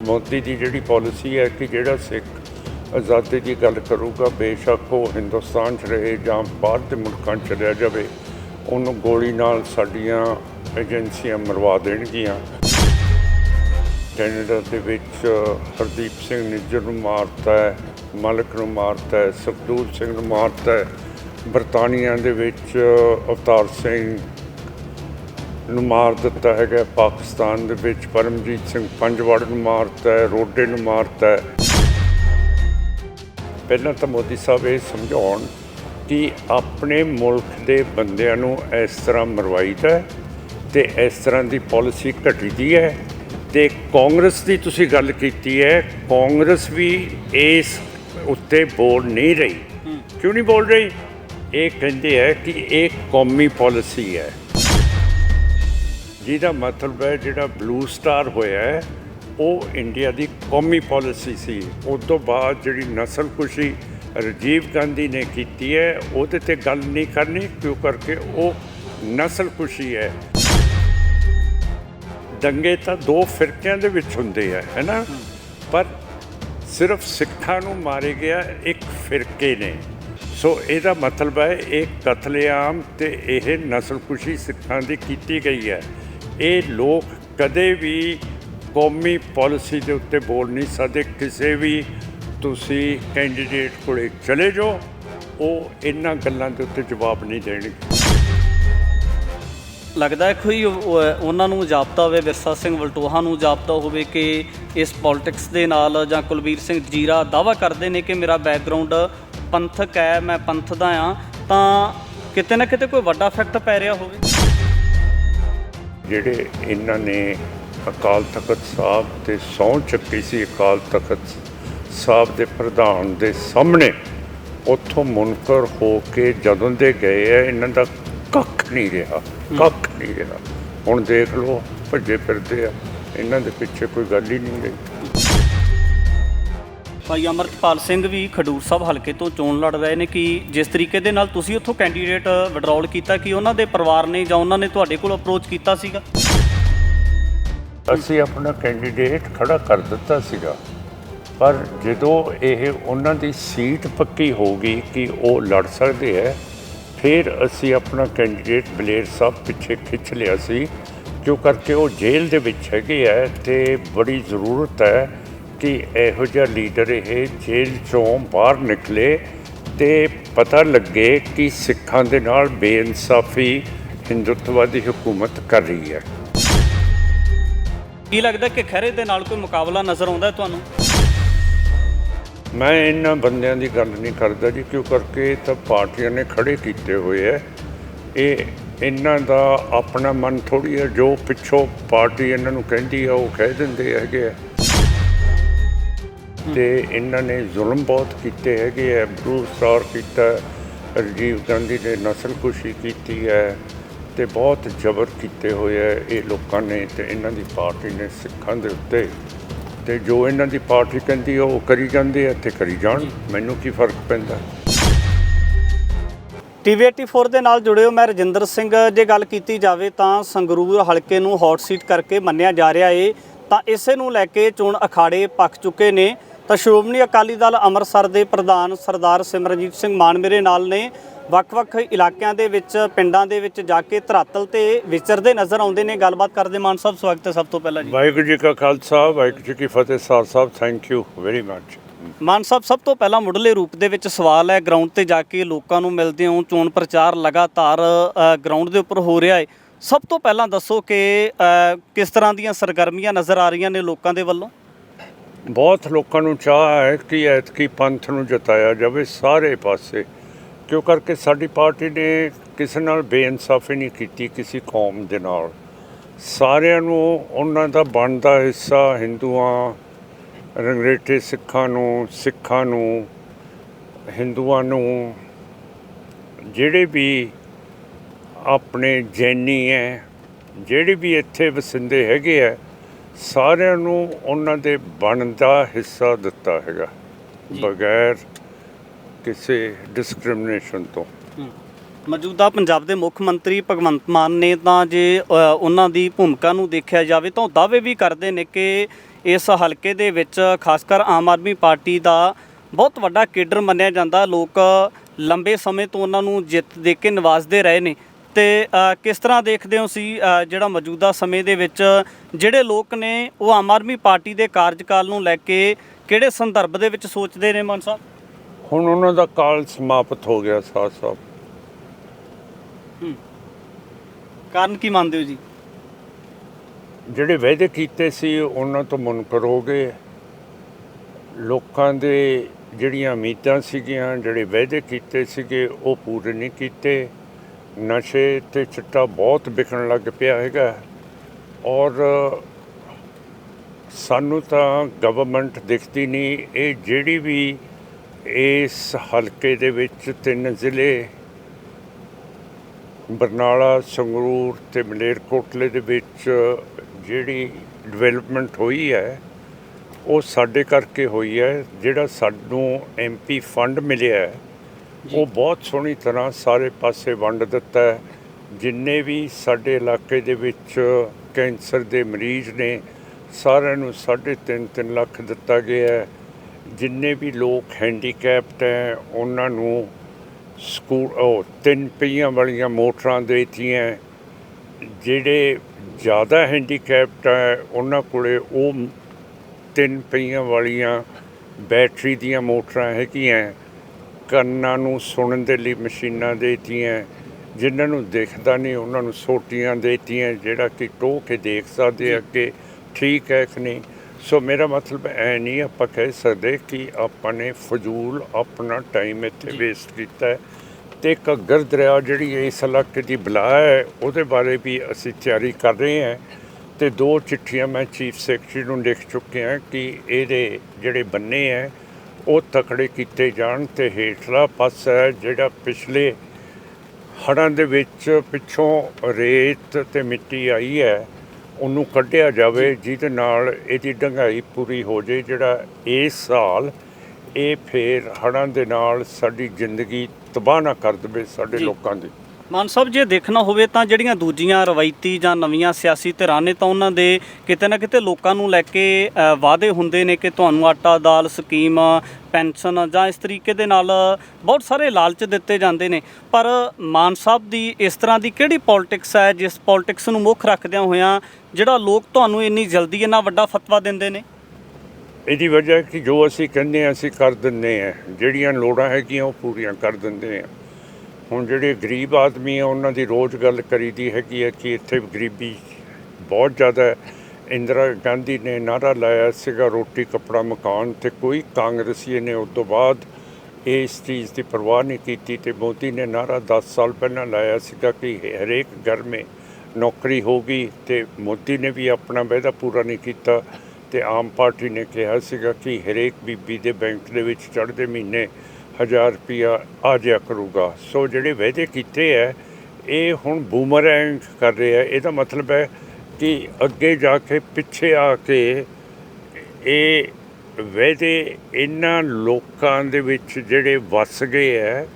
ਮੋਦੀ ਦੀ ਜਿਹੜੀ ਪਾਲਿਸੀ ਹੈ ਕਿ ਜਿਹੜਾ ਸਿੱਖ ਆਜ਼ਾਦੀ ਦੀ ਗੱਲ ਕਰੂਗਾ, ਬੇਸ਼ੱਕ ਉਹ ਹਿੰਦੁਸਤਾਨ 'ਚ ਰਹੇ ਜਾਂ ਬਾਹਰ ਦੇ ਮੁਲਕਾਂ 'ਚ ਰਹਿ ਜਾਵੇ, ਉਹਨੂੰ ਗੋਲੀ ਨਾਲ ਸਾਡੀਆਂ ਏਜੰਸੀਆਂ ਮਰਵਾ ਦੇਣਗੀਆਂ। ਕੈਨੇਡਾ ਦੇ ਵਿੱਚ ਹਰਦੀਪ ਸਿੰਘ ਨਿੱਜਰ ਨੂੰ ਮਾਰਤਾ ਹੈ, ਮਲਕ ਨੂੰ ਮਾਰਤਾ ਹੈ ਸੁਖਦੂਰ ਸਿੰਘ ਨੂੰ ਮਾਰਤਾ ਹੈ, ਬਰਤਾਨੀਆ ਦੇ ਵਿੱਚ ਅਵਤਾਰ ਸਿੰਘ ਨੂੰ ਮਾਰ ਦਿੱਤਾ ਹੈਗਾ ਪਾਕਿਸਤਾਨ ਦੇ ਵਿੱਚ। ਪਰਮਜੀਤ ਸਿੰਘ ਪੰਜਵਾੜ ਨੂੰ ਮਾਰਤਾ ਹੈ ਰੋਡੇ ਨੂੰ ਮਾਰਤਾ ਹੈ। ਪਹਿਲਾਂ ਤਾਂ ਮੋਦੀ ਸਾਹਿਬ ਇਹ ਸਮਝਾਉਣ ਕਿ ਆਪਣੇ ਮੁਲਕ ਦੇ ਬੰਦਿਆਂ ਨੂੰ ਇਸ ਤਰ੍ਹਾਂ ਮਰਵਾਈਦਾ ਹੈ ਤੇ ਇਸ ਤਰ੍ਹਾਂ ਦੀ ਪਾਲਿਸੀ ਘਟੀਦੀ ਹੈ ਤੇ ਕਾਂਗਰਸ ਦੀ ਤੁਸੀਂ ਗੱਲ ਕੀਤੀ ਹੈ ਕਾਂਗਰਸ ਵੀ ਇਸ ਉੱਤੇ ਬੋਲ ਨਹੀਂ ਰਹੀ। ਕਿਉਂ ਨਹੀਂ ਬੋਲ ਰਹੀ? ਇਹ ਕਹਿੰਦੇ ਹੈ ਕਿ ਇਹ ਕੌਮੀ ਪਾਲਿਸੀ ਹੈ। ਜਿਹਦਾ ਮਤਲਬ ਹੈ ਜਿਹੜਾ ਬਲੂ ਸਟਾਰ ਹੋਇਆ ਹੈ, ਉਹ ਇੰਡੀਆ ਦੀ ਕੌਮੀ ਪਾਲਿਸੀ ਸੀ। ਉਸ ਤੋਂ ਬਾਅਦ ਜਿਹੜੀ ਨਸਲਕੁਸ਼ੀ ਰਾਜੀਵ ਗਾਂਧੀ ਨੇ ਕੀਤੀ ਹੈ, ਉਹਦੇ ਤੇ ਗੱਲ ਨਹੀਂ ਕਰਨੀ, ਕਿਉਂ ਕਰਕੇ ਉਹ ਨਸਲਕੁਸ਼ੀ ਹੈ। ਦੰਗੇ ਤਾਂ ਦੋ ਫਿਰਕਿਆਂ ਦੇ ਵਿੱਚ ਹੁੰਦੇ ਆ ਹੈਨਾ ਪਰ ਸਿਰਫ ਸਿੱਖਾਂ ਨੂੰ ਮਾਰੇ ਗਿਆ ਇੱਕ ਫਿਰਕੇ ਨੇ। ਸੋ ਇਹਦਾ ਮਤਲਬ ਹੈ, ਇਹ ਕਤਲੇਆਮ ਤੇ ਇਹ ਨਸਲਕੁਸ਼ੀ ਸਿੱਖਾਂ ਦੀ ਕੀਤੀ ਗਈ ਹੈ। ਇਹ ਲੋਕ ਕਦੇ ਵੀ ਕੌਮੀ ਪਾਲਿਸੀ ਦੇ ਉੱਤੇ ਬੋਲ ਨਹੀਂ ਸਕਦੇ। ਕਿਸੇ ਵੀ ਤੁਸੀਂ ਕੈਂਡੀਡੇਟ ਕੋਲੇ ਚਲੇ ਜਾਓ, ਉਹ ਇਹਨਾਂ ਗੱਲਾਂ ਦੇ ਉੱਤੇ ਜਵਾਬ ਨਹੀਂ ਦੇਣਗੇ। ਲੱਗਦਾ ਹੈ ਕੋਈ ਉਹਨਾਂ ਨੂੰ ਜਾਪਤਾ ਹੋਵੇ ਵਿਰਸਾ ਸਿੰਘ ਵਲਟੋਹਾ ਨੂੰ ਜਾਪਤਾ ਹੋਵੇ ਕਿ ਇਸ ਪੋਲਿਟਿਕਸ ਦੇ ਨਾਲ ਜਾਂ ਕੁਲਬੀਰ ਸਿੰਘ ਜੀਰਾ ਦਾਵਾ ਕਰਦੇ ਨੇ ਕਿ ਮੇਰਾ ਬੈਕਗ੍ਰਾਉਂਡ ਪੰਥਕ ਹੈ, ਮੈਂ ਪੰਥ ਦਾ ਆ ਤਾਂ ਕਿਤੇ ਨਾ ਕਿਤੇ ਕੋਈ ਵੱਡਾ ਇਫੈਕਟ ਪੈ ਰਿਹਾ ਹੋਵੇ। ਜਿਹੜੇ ਇਹਨਾਂ ਨੇ ਅਕਾਲ ਤਖਤ ਸਾਹਿਬ ਤੇ ਸਹੁੰ ਚੱਕੀ ਸੀ, ਅਕਾਲ ਤਖਤ ਸਾਹਿਬ ਦੇ ਪ੍ਰਧਾਨ ਦੇ ਸਾਹਮਣੇ, ਉੱਥੋਂ ਮੁਨਕਰ ਹੋ ਕੇ ਜਦੋਂ ਦੇ ਗਏ ਆ, ਇਹਨਾਂ ਦਾ ਕੱਖ ਨਹੀਂ ਰਿਹਾ, ਕੱਖ ਨਹੀਂ ਰਿਹਾ। ਹੁਣ ਦੇਖ ਲਓ, ਭੱਜੇ ਫਿਰਦੇ ਆ। ਇਹਨਾਂ ਦੇ ਪਿੱਛੇ ਕੋਈ ਗੱਲ ਹੀ ਨਹੀਂ ਰਹੀ ਭਾਈ ਅਮਰਤਪਾਲ ਸਿੰਘ ਵੀ ਖਡੂਰ ਸਾਹਿਬ ਹਲਕੇ ਤੋਂ ਚੋਣ ਲੜ ਰਹੇ ਨੇ ਕਿ ਜਿਸ ਤਰੀਕੇ ਦੇ ਨਾਲ ਤੁਸੀਂ ਉੱਥੋਂ ਕੈਂਡੀਡੇਟ ਵਿਡਰਾਲ ਕੀਤਾ, ਕਿ ਉਹਨਾਂ ਦੇ ਪਰਿਵਾਰ ਨੇ ਜਾਂ ਉਹਨਾਂ ਨੇ ਤੁਹਾਡੇ ਕੋਲ ਅਪਰੋਚ ਕੀਤਾ ਸੀਗਾ? ਅਸੀਂ ਆਪਣਾ ਕੈਂਡੀਡੇਟ ਖੜਾ ਕਰ ਦਿੱਤਾ ਸੀਗਾ। ਪਰ ਜਦੋਂ ਇਹ ਉਹਨਾਂ ਦੀ ਸੀਟ ਪੱਕੀ ਹੋ ਗਈ ਕਿ ਉਹ ਲੜ ਸਕਦੇ ਹੈ, ਫਿਰ ਅਸੀਂ ਆਪਣਾ ਕੈਂਡੀਡੇਟ ਬਲੇਰ ਸਾਹਿਬ ਪਿੱਛੇ ਖਿੱਚ ਲਿਆ ਸੀ। ਕਿਉਂ ਕਰਕੇ ਉਹ ਜੇਲ੍ਹ ਦੇ ਵਿੱਚ ਹੈਗੇ ਹੈ ਤੇ ਬੜੀ ਜ਼ਰੂਰਤ ਹੈ ਕਿ ਇਹੋ ਜਿਹਾ ਲੀਡਰ ਇਹ ਜੇਲ੍ਹ ਚੋਂ ਬਾਹਰ ਨਿਕਲੇ ਤੇ ਪਤਾ ਲੱਗੇ ਕਿ ਸਿੱਖਾਂ ਦੇ ਨਾਲ ਬੇਇਨਸਾਫੀ ਹਿੰਦੁੱਤਵਾਦੀ ਹਕੂਮਤ ਕਰ ਰਹੀ ਹੈ। ਕੀ ਲੱਗਦਾ ਕਿ ਖਹਿਰੇ ਦੇ ਨਾਲ ਕੋਈ ਮੁਕਾਬਲਾ ਨਜ਼ਰ ਆਉਂਦਾ ਹੈ ਤੁਹਾਨੂੰ? ਮੈਂ ਇਹਨਾਂ ਬੰਦਿਆਂ ਦੀ ਗੱਲ ਨਹੀਂ ਕਰਦਾ ਜੀ ਕਿਉਂ ਕਰਕੇ ਇਹ ਤਾਂ ਪਾਰਟੀਆਂ ਨੇ ਖੜੇ ਕੀਤੇ ਹੋਏ ਐ ਇਹ ਇਹਨਾਂ ਦਾ ਆਪਣਾ ਮਨ ਥੋੜੀ ਹੈ ਜੋ ਪਿੱਛੋਂ ਪਾਰਟੀ ਇਹਨਾਂ ਨੂੰ ਕਹਿੰਦੀ ਆ ਉਹ ਕਹਿ ਦਿੰਦੇ ਹੈਗੇ ਆ ਤੇ ਇਹਨਾਂ ਨੇ ਜ਼ੁਲਮ ਬਹੁਤ ਕੀਤੇ ਹੈਗੇ ਆ ਬਰੂ ਸਟਾਰ ਕੀਤਾ ਹੈ, ਰਾਜੀਵ ਗਾਂਧੀ ਨੇ ਨਸਲਕੁਸ਼ੀ ਕੀਤੀ ਹੈ ਤੇ ਬਹੁਤ ਜ਼ਬਰ ਕੀਤੇ ਹੋਏ ਆ ਇਹ ਲੋਕਾਂ ਨੇ ਤੇ ਇਹਨਾਂ ਦੀ ਪਾਰਟੀ ਨੇ ਸਿੱਖਾਂ ਦੇ ਉੱਤੇ। ਤੇ ਜੋ ਇਹਨਾਂ ਦੀ ਪਾਰਟੀ ਕਹਿੰਦੀ ਆ, ਉਹ ਕਰੀ ਜਾਂਦੇ ਆ ਤੇ ਕਰੀ ਜਾਣ। ਮੈਨੂੰ ਕੀ ਫ਼ਰਕ ਪੈਂਦਾ? ਟੀਵੀ 84 ਦੇ ਨਾਲ ਜੁੜਿਓ ਮੈਂ ਰਜਿੰਦਰ ਸਿੰਘ। ਜੇ ਗੱਲ ਕੀਤੀ ਜਾਵੇ ਤਾਂ ਸੰਗਰੂਰ ਹਲਕੇ ਨੂੰ ਹੌਟ ਸੀਟ ਕਰਕੇ ਮੰਨਿਆ ਜਾ ਰਿਹਾ ਏ। ਤਾਂ ਇਸੇ ਨੂੰ ਲੈ ਕੇ ਚੋਣ ਅਖਾੜੇ ਪੱਕ ਚੁੱਕੇ ਨੇ। ਤਾਂ ਸ਼੍ਰੋਮਣੀ ਅਕਾਲੀ ਦਲ ਅੰਮ੍ਰਿਤਸਰ ਦੇ ਪ੍ਰਧਾਨ ਸਰਦਾਰ ਸਿਮਰਨਜੀਤ ਸਿੰਘ ਮਾਨ ਮੇਰੇ ਨਾਲ ਨੇ ਵੱਖ-ਵੱਖ ਇਲਾਕਿਆਂ ਦੇ ਵਿੱਚ ਪਿੰਡਾਂ ਦੇ ਵਿੱਚ ਜਾ ਕੇ ਧਰਾਤਲ ਤੇ ਵਿਚਰਦੇ ਨਜ਼ਰ ਆਉਂਦੇ ਨੇ। ਗੱਲਬਾਤ ਕਰਦੇ ਮਾਨ ਸਾਹਿਬ ਸਵਾਗਤ ਹੈ ਸਭ ਤੋਂ ਪਹਿਲਾਂ ਜੀ। ਵਾਹਿਗੁਰੂ ਜੀ ਕਾ ਖਾਲਸਾ ਵਾਹਿਗੁਰੂ ਜੀ ਕੀ ਫਤਿਹ sir Sahib thank you very much Mann Sahib ਸਭ ਤੋਂ ਪਹਿਲਾਂ ਮੁੱਢਲੇ ਰੂਪ ਦੇ ਵਿੱਚ ਸਵਾਲ ਹੈ ਗਰਾਊਂਡ ਤੇ ਜਾ ਕੇ ਲੋਕਾਂ ਨੂੰ ਮਿਲਦੇ ਹੋ ਚੋਣ ਪ੍ਰਚਾਰ ਲਗਾਤਾਰ ਗਰਾਊਂਡ ਦੇ ਉੱਪਰ ਹੋ ਰਿਹਾ ਹੈ। ਸਭ ਤੋਂ ਪਹਿਲਾਂ ਦੱਸੋ ਕਿ ਕਿਸ ਤਰ੍ਹਾਂ ਦੀਆਂ ਸਰਗਰਮੀਆਂ ਨਜ਼ਰ ਆ ਰਹੀਆਂ ਨੇ ਲੋਕਾਂ ਦੇ ਵੱਲੋਂ? ਬਹੁਤ ਲੋਕਾਂ ਨੂੰ ਚਾਹ ਹੈ ਕਿ ਐਤਕੀ ਪੰਥ ਨੂੰ ਜਤਾਇਆ ਜਾਵੇ ਸਾਰੇ ਪਾਸੇ, ਕਿਉਂ ਕਰਕੇ ਸਾਡੀ ਪਾਰਟੀ ਨੇ ਕਿਸੇ ਨਾਲ ਬੇਇਨਸਾਫੀ ਨਹੀਂ ਕੀਤੀ ਕਿਸੇ ਕੌਮ ਦੇ ਨਾਲ। ਸਾਰਿਆਂ ਨੂੰ ਉਹਨਾਂ ਦਾ ਬਣਦਾ ਹਿੱਸਾ ਹਿੰਦੂਆਂ, ਰੰਗਰੇਟੇ ਸਿੱਖਾਂ ਨੂੰ ਸਿੱਖਾਂ ਨੂੰ, ਹਿੰਦੂਆਂ ਨੂੰ, ਜਿਹੜੇ ਵੀ ਆਪਣੇ ਜੈਨੀ ਹੈ ਜਿਹੜੇ ਵੀ ਇੱਥੇ ਵਸਿੰਦੇ ਹੈਗੇ ਆ ਸਾਰਿਆਂ ਨੂੰ ਉਹਨਾਂ ਦੇ ਬਣਦਾ ਹਿੱਸਾ ਦਿੱਤਾ ਹੈਗਾ ਬਗੈਰ ਕਿਸੇ ਡਿਸਕ੍ਰਿਮੀਨੇਸ਼ਨ ਤੋਂ। ਮੌਜੂਦਾ ਪੰਜਾਬ ਦੇ ਮੁੱਖ ਮੰਤਰੀ ਭਗਵੰਤ ਮਾਨ ਨੇ ਤਾਂ ਜੇ ਉਹਨਾਂ ਦੀ ਭੂਮਿਕਾ ਨੂੰ ਦੇਖਿਆ ਜਾਵੇ ਤਾਂ ਦਾਅਵੇ ਵੀ ਕਰਦੇ ਨੇ ਕਿ ਇਸ ਹਲਕੇ ਦੇ ਵਿੱਚ ਖਾਸ ਕਰ ਆਮ ਆਦਮੀ ਪਾਰਟੀ ਦਾ ਬਹੁਤ ਵੱਡਾ ਕੇਡਰ ਮੰਨਿਆ ਜਾਂਦਾ। ਲੋਕ ਲੰਬੇ ਸਮੇਂ ਤੋਂ ਉਹਨਾਂ ਨੂੰ ਜਿੱਤ ਦੇ ਕੇ ਨਵਾਜ਼ਦੇ ਰਹੇ ਨੇ। ਤੇ ਕਿਸ ਤਰ੍ਹਾਂ ਦੇਖਦੇ ਹੋ ਸੀ ਜਿਹੜਾ ਮੌਜੂਦਾ ਸਮੇਂ ਦੇ ਵਿੱਚ ਜਿਹੜੇ ਲੋਕ ਨੇ ਉਹ ਆਮ ਆਦਮੀ ਪਾਰਟੀ ਦੇ ਕਾਰਜਕਾਲ ਨੂੰ ਲੈ ਕੇ ਕਿਹੜੇ ਸੰਦਰਭ ਦੇ ਵਿੱਚ ਸੋਚਦੇ ਨੇ ਮਾਨ ਸਾਹਿਬ? ਹੁਣ ਉਹਨਾਂ ਦਾ ਕਾਲ ਸਮਾਪਤ ਹੋ ਗਿਆ ਸਾਥ ਸਾਹਿਬ। ਕਾਰਨ ਕੀ ਮੰਨਦੇ ਹੋ ਜੀ? ਜਿਹੜੇ ਵਾਅਦੇ ਕੀਤੇ ਸੀ ਉਹਨਾਂ ਤੋਂ ਮੁਨਕਰ ਹੋ ਗਏ। ਲੋਕਾਂ ਦੇ ਜਿਹੜੀਆਂ ਉਮੀਦਾਂ ਸੀਗੀਆਂ ਜਿਹੜੇ ਵਾਅਦੇ ਕੀਤੇ ਸੀਗੇ ਉਹ ਪੂਰੇ ਨਹੀਂ ਕੀਤੇ। ਨਸ਼ੇ ਤੇ ਚਿੱਟਾ ਬਹੁਤ ਵਿਕਣ ਲੱਗ ਪਿਆ ਹੈਗਾ। ਔਰ ਸਾਨੂੰ ਤਾਂ ਗਵਰਨਮੈਂਟ ਦਿਖਦੀ ਨਹੀਂ। ਇਹ ਜਿਹੜੀ ਵੀ ਇਸ ਹਲਕੇ ਦੇ ਵਿੱਚ ਤਿੰਨ ਜ਼ਿਲ੍ਹੇ, ਬਰਨਾਲਾ, ਸੰਗਰੂਰ ਤੇ ਮਲੇਰਕੋਟਲੇ ਦੇ ਵਿੱਚ ਜਿਹੜੀ ਡਿਵੈਲਪਮੈਂਟ ਹੋਈ ਹੈ, ਉਹ ਸਾਡੇ ਕਰਕੇ ਹੋਈ ਹੈ। ਜਿਹੜਾ ਸਾਨੂੰ ਐਮਪੀ ਫੰਡ ਮਿਲਿਆ ਹੈ ਉਹ ਬਹੁਤ ਸੋਹਣੀ ਤਰ੍ਹਾਂ ਸਾਰੇ ਪਾਸੇ ਵੰਡ ਦਿੱਤਾ ਹੈ। ਜਿੰਨੇ ਵੀ ਸਾਡੇ ਇਲਾਕੇ ਦੇ ਵਿੱਚ ਕੈਂਸਰ ਦੇ ਮਰੀਜ਼ ਨੇ, ਸਾਰਿਆਂ ਨੂੰ 3.5 ਲੱਖ ਦਿੱਤਾ ਗਿਆ ਹੈ। ਜਿੰਨੇ ਵੀ ਲੋਕ ਹੈਂਡੀਕੈਪਟ ਹੈ, ਉਹਨਾਂ ਨੂੰ ਸਕੂਲ, ਉਹ ਤਿੰਨ ਪਹੀਆਂ ਵਾਲੀਆਂ ਮੋਟਰਾਂ ਦੇਤੀਆਂ ਜਿਹੜੇ ਜ਼ਿਆਦਾ ਹੈਂਡੀਕੈਪਟ ਹੈ, ਉਹਨਾਂ ਕੋਲੇ ਉਹ ਤਿੰਨ ਪਹੀਆਂ ਵਾਲੀਆਂ ਬੈਟਰੀ ਦੀਆਂ ਮੋਟਰਾਂ ਹੈਗੀਆਂ ਕੰਨਾਂ ਨੂੰ ਸੁਣਨ ਦੇ ਲਈ ਮਸ਼ੀਨਾਂ ਦੇਤੀਆਂ ਜਿਨ੍ਹਾਂ ਨੂੰ ਦਿਖਦਾ ਨਹੀਂ ਉਹਨਾਂ ਨੂੰ ਸੋਟੀਆਂ ਦੇਤੀਆਂ ਜਿਹੜਾ ਕਿ ਟੋਹ ਕੇ ਦੇਖ ਸਕਦੇ ਆ ਕਿ ਠੀਕ ਹੈ ਕਿ ਨਹੀਂ। ਸੋ ਮੇਰਾ ਮਤਲਬ ਐ ਨਹੀਂ ਆਪਾਂ ਕਹਿ ਸਕਦੇ ਕਿ ਆਪਾਂ ਨੇ ਫਜ਼ੂਲ ਆਪਣਾ ਟਾਈਮ ਇੱਥੇ ਵੇਸਟ ਕੀਤਾ ਤੇ ਘੱਗਰ ਦਰਿਆ ਜਿਹੜੀ ਇਸ ਇਲਾਕੇ ਦੀ ਬਲਾ ਹੈ ਉਹਦੇ ਬਾਰੇ ਵੀ ਅਸੀਂ ਤਿਆਰੀ ਕਰ ਰਹੇ ਹਾਂ। ਤੇ ਦੋ ਚਿੱਠੀਆਂ ਮੈਂ ਚੀਫ ਸੈਕਟਰੀ ਨੂੰ ਲਿਖ ਚੁੱਕੇ ਹਾਂ ਕਿ ਇਹਦੇ ਜਿਹੜੇ ਬੰਨੇ ਹੈ ਉਹ ਤਕੜੇ ਕੀਤੇ ਜਾਣ ਤੇ ਹੇਠਲਾ ਪਾਸਾ ਹੈ ਜਿਹੜਾ ਪਿਛਲੇ ਹੜ੍ਹਾਂ ਦੇ ਵਿੱਚ ਪਿੱਛੋਂ ਰੇਤ ਤੇ ਮਿੱਟੀ ਆਈ ਹੈ ਉਹਨੂੰ ਕੱਢਿਆ ਜਾਵੇ ਜਿਹਦੇ ਨਾਲ ਇਹਦੀ ਡੰਗਾਈ ਪੂਰੀ ਹੋ ਜੇ ਜਿਹੜਾ ਇਸ ਸਾਲ ਇਹ ਫੇਰ ਹੜ੍ਹਾਂ ਦੇ ਨਾਲ ਸਾਡੀ ਜ਼ਿੰਦਗੀ ਤਬਾਹ ਨਾ ਕਰ ਦੇਵੇ ਸਾਡੇ। ਲੋਕਾਂ ਦੀ ਮਾਨ ਸਾਹਿਬ, ਜੇ ਦੇਖਣਾ ਹੋਵੇ ਤਾਂ ਜਿਹੜੀਆਂ ਦੂਜੀਆਂ ਰਵਾਇਤੀ ਜਾਂ ਨਵੀਆਂ ਸਿਆਸੀ ਧਿਰਾਂ ਨੇ ਤਾਂ ਉਹਨਾਂ ਦੇ ਕਿਤੇ ਨਾ ਕਿਤੇ ਲੋਕਾਂ ਨੂੰ ਲੈ ਕੇ ਵਾਅਦੇ ਹੁੰਦੇ ਨੇ ਕਿ ਤੁਹਾਨੂੰ ਆਟਾ, ਦਾਲ, ਸਕੀਮ, ਪੈਨਸ਼ਨ ਜਾਂ ਇਸ ਤਰੀਕੇ ਦੇ ਨਾਲ ਬਹੁਤ ਸਾਰੇ ਲਾਲਚ ਦਿੱਤੇ ਜਾਂਦੇ ਨੇ। ਪਰ ਮਾਨ ਸਾਹਿਬ ਦੀ ਇਸ ਤਰ੍ਹਾਂ ਦੀ ਕਿਹੜੀ ਪੋਲਿਟਿਕਸ ਹੈ, ਜਿਸ ਪੋਲਿਟਿਕਸ ਨੂੰ ਮੁੱਖ ਰੱਖਦਿਆਂ ਹੋਇਆਂ ਜਿਹੜਾ ਲੋਕ ਤੁਹਾਨੂੰ ਇੰਨੀ ਜਲਦੀ ਇੰਨਾ ਵੱਡਾ ਫਤਵਾ ਦਿੰਦੇ ਨੇ? ਇਹਦੀ ਵਜ੍ਹਾ ਕਿ ਜੋ ਅਸੀਂ ਕਹਿੰਦੇ ਹਾਂ, ਅਸੀਂ ਕਰ ਦਿੰਦੇ ਹਾਂ। ਜਿਹੜੀਆਂ ਲੋੜਾਂ ਹੈਗੀਆਂ, ਉਹ ਪੂਰੀਆਂ ਕਰ ਦਿੰਦੇ ਹਾਂ। ਹੁਣ ਜਿਹੜੇ ਗਰੀਬ ਆਦਮੀ ਆ, ਉਹਨਾਂ ਦੀ ਰੋਜ਼ ਗੱਲ ਕਰੀਦੀ ਹੈਗੀ ਹੈ ਕਿ ਇੱਥੇ ਗਰੀਬੀ ਬਹੁਤ ਜ਼ਿਆਦਾ ਹੈ। ਇੰਦਰਾ ਗਾਂਧੀ ਨੇ ਨਾਰਾ ਲਾਇਆ ਸੀਗਾ ਰੋਟੀ, ਕੱਪੜਾ, ਮਕਾਨ ਤੇ ਕੋਈ ਕਾਂਗਰਸੀ ਨੇ ਉਸ ਤੋਂ ਬਾਅਦ ਇਸ ਚੀਜ਼ ਦੀ ਪਰਵਾਹ ਨਹੀਂ ਕੀਤੀ ਤੇ ਮੋਦੀ ਨੇ ਨਾਰਾ 10 ਸਾਲ ਪਹਿਲਾਂ ਲਾਇਆ ਸੀਗਾ ਕਿ ਹਰੇਕ ਘਰ ਮੇ ਨੌਕਰੀ ਹੋਗੀ ਤੇ ਮੋਦੀ ਨੇ ਵੀ ਆਪਣਾ ਵਾਅਦਾ ਪੂਰਾ ਨਹੀਂ ਕੀਤਾ ਤੇ ਆਮ ਪਾਰਟੀ ਨੇ ਕਿਹਾ ਸੀਗਾ ਕਿ ਹਰੇਕ ਬੀਬੀ ਦੇ ਬੈਂਕ ਦੇ ਵਿੱਚ ਚੜ੍ਹਦੇ ਮਹੀਨੇ 1000 ਰੁਪਿਆ ਆ ਜਾਇਆ ਕਰੂਗਾ। ਸੋ ਜਿਹੜੇ ਵਾਅਦੇ ਕੀਤੇ ਹੈ ਇਹ ਹੁਣ ਬੂਮਰੈਂਗ ਕਰ ਰਹੇ ਹੈ ਇਹਦਾ ਮਤਲਬ ਹੈ ਕਿ ਅੱਗੇ ਜਾ ਕੇ ਪਿੱਛੇ ਆ ਕੇ ਇਹ ਵਾਅਦੇ ਇਹਨਾਂ ਲੋਕਾਂ ਦੇ ਵਿੱਚ ਜਿਹੜੇ ਵਸ ਗਏ ਹੈ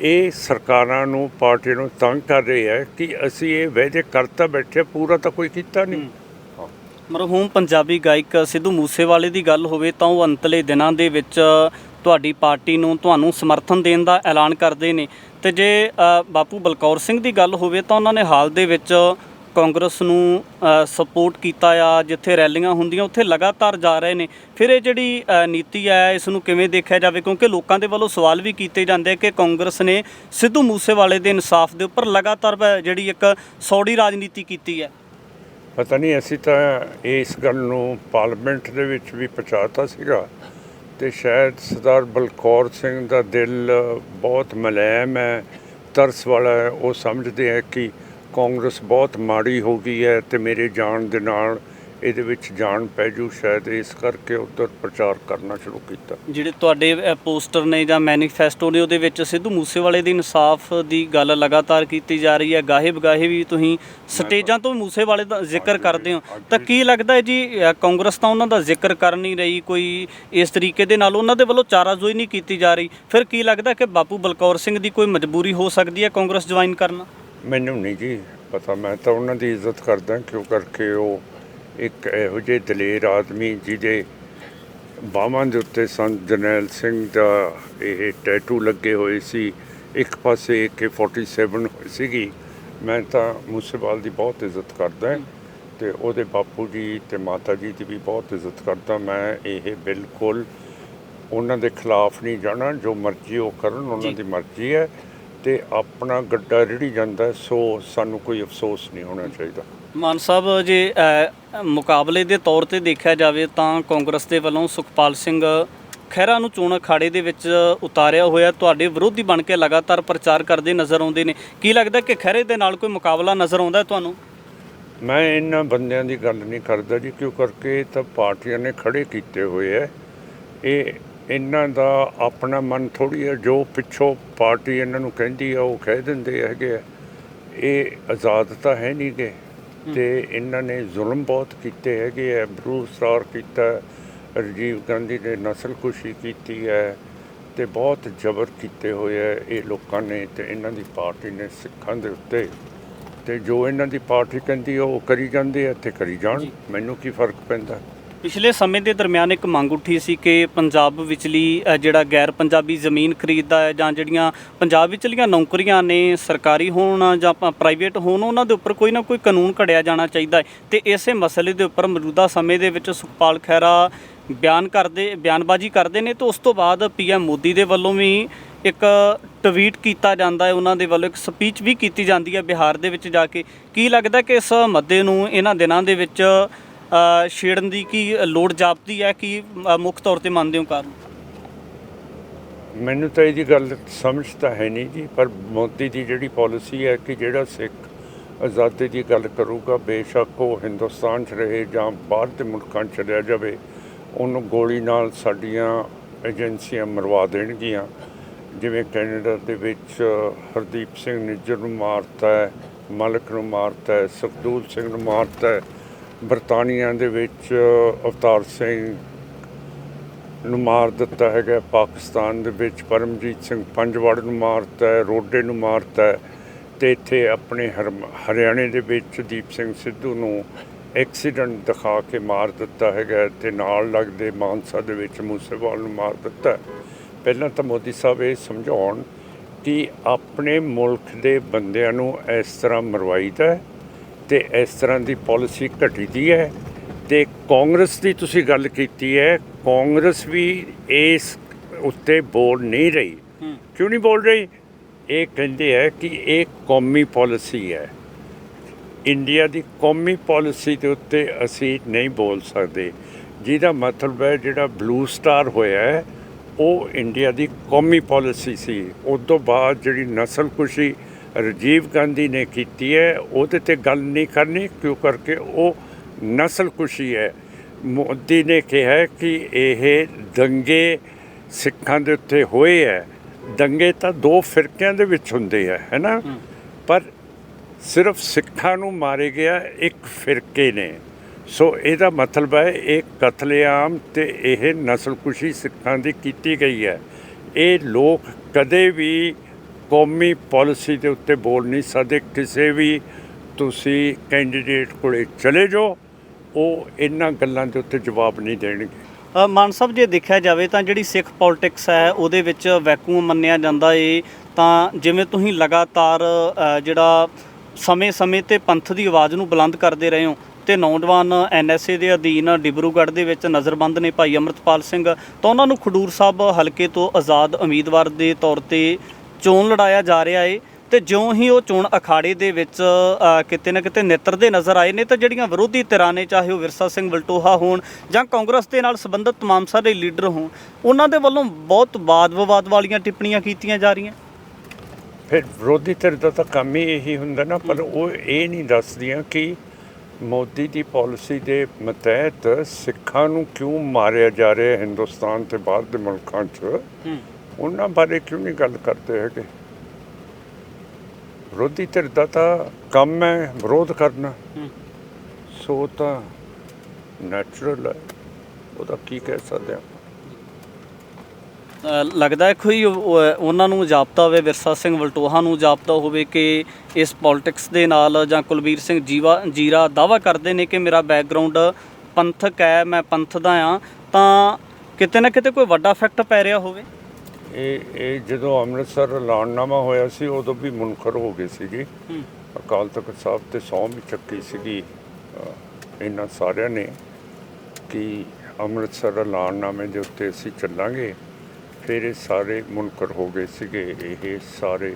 ਇਹ ਸਰਕਾਰਾਂ ਨੂੰ ਪਾਰਟੀ ਨੂੰ ਤੰਗ ਕਰ ਰਹੇ ਹੈ ਕਿ ਅਸੀਂ ਇਹ ਵਾਅਦੇ ਕਰਤਾ ਬੈਠੇ, ਪੂਰਾ ਤਾਂ ਕੋਈ ਕੀਤਾ ਨਹੀਂ। ਮਰਹੂਮ ਪੰਜਾਬੀ ਗਾਇਕ ਸਿੱਧੂ ਮੂਸੇਵਾਲੇ ਦੀ ਗੱਲ ਹੋਵੇ ਤਾਂ ਉਹ ਅੰਤਲੇ ਦਿਨਾਂ ਦੇ ਵਿੱਚ ਤੁਹਾਡੀ ਪਾਰਟੀ ਨੂੰ ਤੁਹਾਨੂੰ ਸਮਰਥਨ ਦੇਣ ਦਾ ਐਲਾਨ ਕਰਦੇ ਨੇ। ਤੇ ਜੇ ਬਾਪੂ ਬਲਕੌਰ ਸਿੰਘ ਦੀ ਗੱਲ ਹੋਵੇ ਤਾਂ ਉਹਨਾਂ ਨੇ ਹਾਲ ਦੇ ਵਿੱਚ ਕਾਂਗਰਸ ਨੂੰ ਸਪੋਰਟ ਕੀਤਾ ਆ, ਜਿੱਥੇ ਰੈਲੀਆਂ ਹੁੰਦੀਆਂ ਉੱਥੇ ਲਗਾਤਾਰ ਜਾ ਰਹੇ ਨੇ। ਫਿਰ ਇਹ ਜਿਹੜੀ ਨੀਤੀ ਹੈ, ਇਸ ਨੂੰ ਕਿਵੇਂ ਦੇਖਿਆ ਜਾਵੇ? ਕਿਉਂਕਿ ਲੋਕਾਂ ਦੇ ਵੱਲੋਂ ਸਵਾਲ ਵੀ ਕੀਤੇ ਜਾਂਦੇ ਕਿ ਕਾਂਗਰਸ ਨੇ ਸਿੱਧੂ ਮੂਸੇਵਾਲੇ ਦੇ ਇਨਸਾਫ ਦੇ ਉੱਪਰ ਲਗਾਤਾਰ ਜਿਹੜੀ ਇੱਕ ਸੌੜੀ ਰਾਜਨੀਤੀ ਕੀਤੀ ਹੈ। ਪਤਾ ਨਹੀਂ, ਅਸੀਂ ਤਾਂ ਇਸ ਗੱਲ ਨੂੰ ਪਾਰਲੀਮੈਂਟ ਦੇ ਵਿੱਚ ਵੀ ਪਹੁੰਚਾਤਾ ਸੀਗਾ। ਤੇ ਸ਼ਾਇਦ ਸਰਦਾਰ ਬਲਕੌਰ ਸਿੰਘ ਦਾ ਦਿਲ ਬਹੁਤ ਮਲੈਮ ਹੈ। ਤਰਸ ਵਾਲਾ ਹੈ। ਉਹ ਸਮਝਦੇ ਹੈ ਕਿ ਕਾਂਗਰਸ ਬਹੁਤ ਮਾੜੀ ਹੋ ਗਈ ਹੈ ਤੇ ਮੇਰੇ ਜਾਣ ਦੇ ਨਾਲ ਇਹਦੇ ਵਿੱਚ ਜਾਣ ਪੈ ਜੂ ਸ਼ਾਇਦ ਇਸ ਕਰਕੇ ਉਧਰ ਪ੍ਰਚਾਰ ਕਰਨਾ ਸ਼ੁਰੂ ਕੀਤਾ। ਜਿਹੜੇ ਤੁਹਾਡੇ ਪੋਸਟਰ ਨੇ ਜਾਂ ਮੈਨੀਫੈਸਟੋ ਨੇ ਉਹਦੇ ਵਿੱਚ ਸਿੱਧੂ ਮੂਸੇਵਾਲੇ ਦੀ ਇਨਸਾਫ ਦੀ ਗੱਲ ਲਗਾਤਾਰ ਕੀਤੀ ਜਾ ਰਹੀ ਹੈ। ਗਾਹੇ ਬਗਾਹੇ ਵੀ ਤੁਸੀਂ ਸਟੇਜਾਂ ਤੋਂ ਮੂਸੇਵਾਲੇ ਦਾ ਜ਼ਿਕਰ ਕਰਦੇ ਹੋ। ਤਾਂ ਕੀ ਲੱਗਦਾ ਜੀ ਕਾਂਗਰਸ ਤਾਂ ਉਹਨਾਂ ਦਾ ਜ਼ਿਕਰ ਕਰ ਨਹੀਂ ਰਹੀ ਕੋਈ ਇਸ ਤਰੀਕੇ ਦੇ ਨਾਲ ਉਹਨਾਂ ਦੇ ਵੱਲੋਂ ਚਾਰਾਜੋਈ ਨਹੀਂ ਕੀਤੀ ਜਾ ਰਹੀ। ਫਿਰ ਕੀ ਲੱਗਦਾ ਕਿ ਬਾਪੂ ਬਲਕੌਰ ਸਿੰਘ ਦੀ ਕੋਈ ਮਜਬੂਰੀ ਹੋ ਸਕਦੀ ਹੈ ਕਾਂਗਰਸ ਜੁਆਇਨ ਕਰਨਾ? ਮੈਨੂੰ ਨਹੀਂ ਜੀ ਪਤਾ। ਮੈਂ ਤਾਂ ਉਹਨਾਂ ਦੀ ਇੱਜ਼ਤ ਕਰਦਾ ਕਿਉਂ ਕਰਕੇ ਉਹ ਇੱਕ ਇਹੋ ਜਿਹੇ ਦਲੇਰ ਆਦਮੀ ਜਿਹਦੇ ਬਾਹਾਂ ਦੇ ਉੱਤੇ ਸੰਤ ਜਰਨੈਲ ਸਿੰਘ ਦਾ ਇਹ ਟੈਟੂ ਲੱਗੇ ਹੋਏ ਸੀ। ਇੱਕ ਪਾਸੇ AK47 ਸੀਗੀ। ਮੈਂ ਤਾਂ ਮੂਸੇਵਾਲ ਦੀ ਬਹੁਤ ਇੱਜ਼ਤ ਕਰਦਾ ਤੇ ਉਹਦੇ ਬਾਪੂ ਜੀ ਤੇ ਮਾਤਾ ਜੀ ਦੀ ਵੀ ਬਹੁਤ ਇੱਜ਼ਤ ਕਰਦਾ ਮੈਂ ਇਹ ਬਿਲਕੁਲ ਉਹਨਾਂ ਦੇ ਖਿਲਾਫ ਨਹੀਂ ਜਾਣਾ ਜੋ ਮਰਜ਼ੀ ਉਹ ਕਰਨ ਉਹਨਾਂ। ਦੀ ਮਰਜ਼ੀ ਹੈ ਤੇ ਆਪਣਾ ਗੱਡਾ ਰੜੀ ਜਾਂਦਾ ਸੋ ਸਾਨੂੰ ਕੋਈ ਅਫਸੋਸ ਨਹੀਂ ਹੋਣਾ ਚਾਹੀਦਾ। ਮਾਨ ਸਾਹਿਬ ਜੇ ਅ, ਮੁਕਾਬਲੇ ਦੇ ਤੌਰ ਤੇ ਦੇਖਿਆ ਜਾਵੇ ਤਾਂ ਕਾਂਗਰਸ ਦੇ ਵੱਲੋਂ ਸੁਖਪਾਲ ਸਿੰਘ ਖਹਿਰਾ ਨੂੰ ਚੋਣ ਅਖਾੜੇ ਦੇ ਵਿੱਚ ਉਤਾਰਿਆ ਹੋਇਆ ਤੁਹਾਡੇ ਵਿਰੋਧੀ ਬਣ ਕੇ ਲਗਾਤਾਰ ਪ੍ਰਚਾਰ ਕਰਦੇ ਨਜ਼ਰ ਆਉਂਦੇ ਨੇ। ਕੀ ਲੱਗਦਾ ਕਿ ਖਹਿਰੇ ਦੇ ਨਾਲ ਕੋਈ ਮੁਕਾਬਲਾ ਨਜ਼ਰ ਆਉਂਦਾ ਹੈ ਤੁਹਾਨੂੰ? ਮੈਂ ਇਹਨਾਂ ਬੰਦਿਆਂ ਦੀ ਗੱਲ ਨਹੀਂ ਕਰਦਾ ਜੀ ਕਿਉਂ ਕਰਕੇ ਇਹ ਤਾਂ ਪਾਰਟੀਆਂ ਨੇ ਖੜੇ ਕੀਤੇ ਹੋਏ ਐ ਇਹ ਇਹਨਾਂ ਦਾ ਆਪਣਾ ਮਨ ਥੋੜੀ ਹੈ ਜੋ ਪਿੱਛੋਂ ਪਾਰਟੀ ਇਹਨਾਂ ਨੂੰ ਕਹਿੰਦੀ ਆ ਉਹ ਕਹਿ ਦਿੰਦੇ ਹੈਗੇ ਆ। ਇਹ ਆਜ਼ਾਦ ਤਾਂ ਹੈ ਨਹੀਂ ਗੇ ਤੇ ਇਹਨਾਂ ਨੇ ਜ਼ੁਲਮ ਬਹੁਤ ਕੀਤੇ ਹੈਗੇ ਆ ਬਰੂਸਰਾਰ ਕੀਤਾ ਰਾਜੀਵ ਗਾਂਧੀ ਨੇ ਨਸਲਕੁਸ਼ੀ ਕੀਤੀ ਹੈ ਤੇ ਬਹੁਤ ਜ਼ਬਰ ਕੀਤੇ ਹੋਏ ਹੈ ਇਹ ਲੋਕਾਂ ਨੇ ਤੇ ਇਹਨਾਂ ਦੀ ਪਾਰਟੀ ਨੇ ਸਿੱਖਾਂ ਦੇ ਉੱਤੇ। ਤੇ ਜੋ ਇਹਨਾਂ ਦੀ ਪਾਰਟੀ ਕਹਿੰਦੀ ਉਹ ਕਰੀ ਜਾਂਦੇ ਤੇ ਕਰੀ ਜਾਣ। ਮੈਨੂੰ ਕੀ ਫ਼ਰਕ ਪੈਂਦਾ? ਪਿਛਲੇ ਸਮੇਂ ਦੇ ਦਰਮਿਆਨ ਇੱਕ ਮੰਗ ਉੱਠੀ ਸੀ ਕਿ ਪੰਜਾਬ ਵਿਚਲੀ ਅ, ਜਿਹੜਾ ਗੈਰ ਪੰਜਾਬੀ ਜ਼ਮੀਨ ਖਰੀਦਦਾ ਹੈ ਜਾਂ ਜਿਹੜੀਆਂ ਪੰਜਾਬ ਵਿਚਲੀਆਂ ਨੌਕਰੀਆਂ ਨੇ ਸਰਕਾਰੀ ਹੋਣ ਜਾਂ ਪ੍ਰਾਈਵੇਟ ਹੋਣ ਉਹਨਾਂ ਦੇ ਉੱਪਰ ਕੋਈ ਨਾ ਕੋਈ ਕਾਨੂੰਨ ਘੜਿਆ ਜਾਣਾ ਚਾਹੀਦਾ ਹੈ। ਤੇ ਇਸੇ ਮਸਲੇ ਦੇ ਉੱਪਰ ਮੌਜੂਦਾ ਸਮੇਂ ਦੇ ਵਿੱਚ ਸੁਖਪਾਲ ਖਹਿਰਾ ਬਿਆਨ ਕਰਦੇ ਬਿਆਨਬਾਜ਼ੀ ਕਰਦੇ ਨੇ ਤੇ ਉਸ ਤੋਂ ਬਾਅਦ ਪੀਐਮ ਮੋਦੀ ਦੇ ਵੱਲੋਂ ਵੀ ਇੱਕ ਟਵੀਟ ਕੀਤਾ ਜਾਂਦਾ ਹੈ ਉਹਨਾਂ ਦੇ ਵੱਲੋਂ ਇੱਕ ਸਪੀਚ ਵੀ ਕੀਤੀ ਜਾਂਦੀ ਹੈ ਬਿਹਾਰ ਦੇ ਵਿੱਚ ਜਾ ਕੇ। ਕੀ ਲੱਗਦਾ ਕਿ ਇਸ ਮੱਦੇ ਨੂੰ ਇਹਨਾਂ ਦਿਨਾਂ ਦੇ ਵਿੱਚ ਛੇੜਨ ਦੀ ਕੀ ਲੋੜ ਜਾਪਦੀ ਹੈ ਕਿ ਮੁੱਖ ਤੌਰ ਤੇ ਮੰਨਦੇ ਹੋ ਕਾਰਨ? ਮੈਨੂੰ ਤਾਂ ਇਹਦੀ ਗੱਲ ਸਮਝ ਤਾਂ ਹੈ ਨਹੀਂ ਜੀ, ਪਰ ਮੋਦੀ ਦੀ ਜਿਹੜੀ ਪਾਲਿਸੀ ਹੈ ਕਿ ਜਿਹੜਾ ਸਿੱਖ ਆਜ਼ਾਦੀ ਦੀ ਗੱਲ ਕਰੂਗਾ, ਬੇਸ਼ੱਕ ਉਹ ਹਿੰਦੁਸਤਾਨ 'ਚ ਰਹੇ ਜਾਂ ਬਾਹਰ ਦੇ ਮੁਲਕਾਂ 'ਚ ਚਲਿਆ ਜਾਵੇ, ਉਹਨੂੰ ਗੋਲੀ ਨਾਲ ਸਾਡੀਆਂ ਏਜੰਸੀਆਂ ਮਰਵਾ ਦੇਣਗੀਆਂ। ਜਿਵੇਂ ਕੈਨੇਡਾ ਦੇ ਵਿੱਚ ਹਰਦੀਪ ਸਿੰਘ ਨਿੱਜਰ ਨੂੰ ਮਾਰਤਾ ਹੈ, ਮਲਕ ਨੂੰ ਮਾਰਤਾ ਹੈ ਸੁਖਦੂਲ ਸਿੰਘ ਨੂੰ ਮਾਰਤਾ ਹੈ ਬਰਤਾਨੀਆ ਦੇ ਵਿੱਚ ਅਵਤਾਰ ਸਿੰਘ ਨੂੰ ਮਾਰ ਦਿੱਤਾ ਹੈਗਾ ਪਾਕਿਸਤਾਨ ਦੇ ਵਿੱਚ ਪਰਮਜੀਤ ਸਿੰਘ ਪੰਜਵੜ ਨੂੰ ਮਾਰਤਾ ਹੈ, ਰੋਡੇ ਨੂੰ ਮਾਰਤਾ ਹੈ ਤੇ ਇੱਥੇ ਆਪਣੇ ਹਰਮ- ਹਰਿਆਣੇ ਦੇ ਵਿੱਚ ਦੀਪ ਸਿੰਘ ਸਿੱਧੂ ਨੂੰ ਐਕਸੀਡੈਂਟ ਦਿਖਾ ਕੇ ਮਾਰ ਦਿੱਤਾ ਹੈਗਾ ਤੇ ਨਾਲ ਲੱਗਦੇ ਮਾਨਸਾ ਦੇ ਵਿੱਚ ਮੂਸੇਵਾਲ ਨੂੰ ਮਾਰ ਦਿੱਤਾ ਪਹਿਲਾਂ ਤਾਂ ਮੋਦੀ ਸਾਹਿਬ ਇਹ ਸਮਝਾਉਣ ਕਿ ਆਪਣੇ ਮੁਲਕ ਦੇ ਬੰਦਿਆਂ ਨੂੰ ਇਸ ਤਰ੍ਹਾਂ ਮਰਵਾਈਦਾ ਤੇ ਇਸ ਤਰ੍ਹਾਂ ਦੀ ਪਾਲਿਸੀ ਘਟੀਦੀ ਹੈ ਤੇ ਕਾਂਗਰਸ ਦੀ ਤੁਸੀਂ ਗੱਲ ਕੀਤੀ ਹੈ ਕਾਂਗਰਸ ਵੀ ਇਸ ਉੱਤੇ ਬੋਲ ਨਹੀਂ ਰਹੀ। ਕਿਉਂ ਨਹੀਂ ਬੋਲ ਰਹੀ? ਇਹ ਕਹਿੰਦੇ ਹੈ ਕਿ ਇਹ ਕੌਮੀ ਪਾਲਿਸੀ ਹੈ। ਇੰਡੀਆ ਦੀ ਕੌਮੀ ਪਾਲਿਸੀ ਦੇ ਉੱਤੇ ਅਸੀਂ ਨਹੀਂ ਬੋਲ ਸਕਦੇ। ਜਿਹਦਾ ਮਤਲਬ ਹੈ ਜਿਹੜਾ ਬਲੂ ਸਟਾਰ ਹੋਇਆ ਹੈ ਉਹ ਇੰਡੀਆ ਦੀ ਕੌਮੀ ਪਾਲਿਸੀ ਸੀ। ਉਸ ਤੋਂ ਬਾਅਦ ਜਿਹੜੀ ਨਸਲਕੁਸ਼ੀ ਰਾਜੀਵ ਗਾਂਧੀ ਨੇ ਕੀਤੀ ਹੈ ਉਹਦੇ ਤੇ ਗੱਲ ਨਹੀਂ ਕਰਨੀ ਕਿਉਂ ਕਰਕੇ ਉਹ ਨਸਲਕੁਸ਼ੀ ਹੈ। ਮੋਦੀ ਨੇ ਕਿਹਾ ਹੈ ਕਿ ਇਹ ਦੰਗੇ ਸਿੱਖਾਂ ਦੇ ਉੱਤੇ ਹੋਏ ਹੈ। ਦੰਗੇ ਤਾਂ ਦੋ ਫਿਰਕਿਆਂ ਦੇ ਵਿੱਚ ਹੁੰਦੇ ਆ ਹੈਨਾ ਪਰ ਸਿਰਫ ਸਿੱਖਾਂ ਨੂੰ ਮਾਰੇ ਗਿਆ ਇੱਕ ਫਿਰਕੇ ਨੇ। ਸੋ ਇਹਦਾ ਮਤਲਬ ਹੈ ਇਹ ਕਤਲੇਆਮ ਤੇ ਇਹ ਨਸਲਕੁਸ਼ੀ ਸਿੱਖਾਂ ਦੀ ਕੀਤੀ ਗਈ ਹੈ। ਇਹ ਲੋਕ ਕਦੇ ਵੀ ਕੌਮੀ ਪਾਲਿਸੀ ਦੇ ਉੱਤੇ ਬੋਲ ਨਹੀਂ ਸਕਦੇ। ਕਿਸੇ ਵੀ ਤੁਸੀਂ ਕੈਂਡੀਡੇਟ ਕੋਲੇ ਚਲੇ ਜਾਓ, ਉਹ ਇਹਨਾਂ ਗੱਲਾਂ ਦੇ ਉੱਤੇ ਜਵਾਬ ਨਹੀਂ ਦੇਣਗੇ। ਮਾਨ ਸਾਹਿਬ, ਜੇ ਦੇਖਿਆ ਜਾਵੇ ਤਾਂ ਜਿਹੜੀ ਸਿੱਖ ਪੋਲਿਟਿਕਸ ਹੈ, ਉਹਦੇ ਵਿੱਚ ਵੈਕੂਮ ਮੰਨਿਆ ਜਾਂਦਾ ਏ। ਤਾਂ ਜਿਵੇਂ ਤੁਸੀਂ ਲਗਾਤਾਰ ਜਿਹੜਾ ਸਮੇਂ-ਸਮੇਂ ਤੇ ਪੰਥ ਦੀ ਆਵਾਜ਼ ਨੂੰ ਬੁਲੰਦ ਕਰਦੇ ਰਹੇ ਹੋ, ਤੇ ਨੌਜਵਾਨ ਐਨਐਸਏ ਦੇ ਅਧੀਨ ਡਿਬਰੂਗੜ੍ਹ ਦੇ ਵਿੱਚ ਨਜ਼ਰਬੰਦ ਨੇ ਭਾਈ ਅਮਰਤਪਾਲ ਸਿੰਘ, ਤਾਂ ਉਹਨਾਂ ਨੂੰ ਖਡੂਰ ਸਾਹਿਬ ਹਲਕੇ ਤੋਂ ਆਜ਼ਾਦ ਉਮੀਦਵਾਰ ਦੇ ਤੌਰ ਤੇ ਚੋਣ ਲੜਾਇਆ ਜਾ ਰਿਹਾ ਏ ਤੇ ਜਿਉਂ ਹੀ ਉਹ ਚੋਣ ਅਖਾੜੇ ਦੇ ਵਿੱਚ ਅ, ਕਿਤੇ ਨਾ ਕਿਤੇ ਨਿੱਤਰਦੇ ਨਜ਼ਰ ਆਏ ਨੇ ਤਾਂ ਜਿਹੜੀਆਂ ਵਿਰੋਧੀ ਧਿਰਾਂ ਨੇ ਚਾਹੇ ਉਹ ਵਿਰਸਾ ਸਿੰਘ ਵਲਟੋਹਾ ਹੋਣ ਜਾਂ ਕਾਂਗਰਸ ਦੇ ਨਾਲ ਸੰਬੰਧਿਤ तमाम ਸਾਰੇ ਲੀਡਰ ਹੋਣ ਉਹਨਾਂ ਦੇ ਵੱਲੋਂ ਬਹੁਤ ਵਾਦ ਵਿਵਾਦ ਵਾਲੀਆਂ ਟਿੱਪਣੀਆਂ ਕੀਤੀਆਂ ਜਾ ਰਹੀਆਂ ਫਿਰ ਵਿਰੋਧੀ ਧਿਰ ਦਾ ਤਾਂ ਕੰਮ ਹੀ ਇਹੀ ਹੁੰਦਾ ਨਾ ਪਰ ਉਹ ਇਹ ਨਹੀਂ ਦੱਸਦੀਆਂ ਕਿ ਮੋਦੀ ਦੀ ਪਾਲਿਸੀ ਦੇ ਮਤਹਿਤ ਸਿੱਖਾਂ ਨੂੰ ਕਿਉਂ ਮਾਰਿਆ ਜਾ ਰਿਹਾ ਹੈ ਹਿੰਦੁਸਤਾਨ ਤੇ ਬਾਹਰ ਦੇ ਮੁਲਕਾਂ 'ਚ ਹੂੰ ਉਹਨਾਂ ਬਾਰੇ ਕਿਉਂ ਨਹੀਂ ਗੱਲ ਕਰਦੇ ਹੈਗੇ? ਵਿਰੋਧੀ ਧਿਰ ਦਾ ਤਾਂ ਕੰਮ ਹੈ ਵਿਰੋਧ ਕਰਨਾ। ਸੋ ਤਾਂ ਨੈਚੁਰਲ ਹੈ। ਉਹਦਾ ਕੀ ਕਹਿ ਸਕਦੇ ਅ, ਲੱਗਦਾ ਹੈ ਕੋਈ ਉਹ- ਉਹ- ਉਹਨਾਂ ਨੂੰ ਜਾਪਤਾ ਹੋਵੇ ਵਿਰਸਾ ਸਿੰਘ ਵਲਟੋਹਾ ਨੂੰ ਜਾਪਤਾ ਹੋਵੇ ਕਿ ਇਸ ਪੋਲਿਟਿਕਸ ਦੇ ਨਾਲ ਜਾਂ ਕੁਲਬੀਰ ਸਿੰਘ ਜੀਵਾ ਜੀਰਾ ਦਾਵਾ ਕਰਦੇ ਨੇ ਕਿ ਮੇਰਾ ਬੈਕਗ੍ਰਾਉਂਡ ਪੰਥਕ ਹੈ ਮੈਂ ਪੰਥ ਦਾ ਆ ਤਾਂ ਕਿਤੇ ਨਾ ਕਿਤੇ ਕੋਈ ਵੱਡਾ ਇਫੈਕਟ ਪੈ ਰਿਹਾ ਹੋਵੇ? ਇਹ ਇਹ ਜਦੋਂ ਅੰਮ੍ਰਿਤਸਰ ਐਲਾਨਨਾਮਾ ਹੋਇਆ ਸੀ ਉਦੋਂ ਵੀ ਮੁਨਕਰ ਹੋ ਗਏ ਸੀਗੇ। ਅਕਾਲ ਤਖਤ ਸਾਹਿਬ ਤੇ ਸਹੁੰ ਵੀ ਚੱਕੀ ਸੀਗੀ। ਇਹਨਾਂ ਸਾਰਿਆਂ ਨੇ ਕਿ ਅੰਮ੍ਰਿਤਸਰ ਐਲਾਨਨਾਮੇ ਦੇ ਉੱਤੇ ਅਸੀਂ ਚੱਲਾਂਗੇ। ਫਿਰ ਇਹ ਸਾਰੇ ਮੁਨਕਰ ਹੋ ਗਏ ਸੀਗੇ। ਇਹ ਸਾਰੇ